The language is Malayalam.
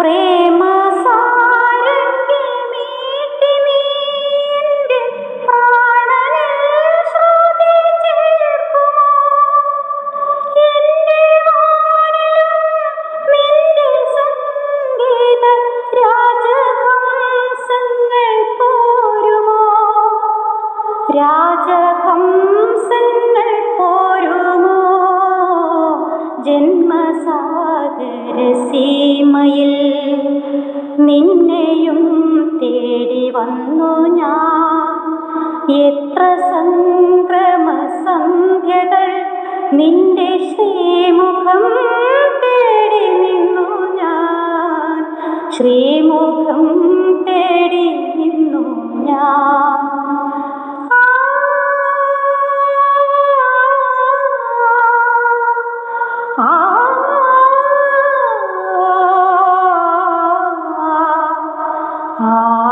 പ്രേമ രാജഹംസങ്ങൾ പോരുമോ ജന്മസാഗര നിന്നെയും തേടി വന്നു ഞാൻ. എത്ര സംക്രമ സന്ധ്യകൾ നിന്റെ ശ്രീമുഖം തേടി നിന്നു ഞാൻ. ശ്രീമുഖം തേടി നിന്നു Ah.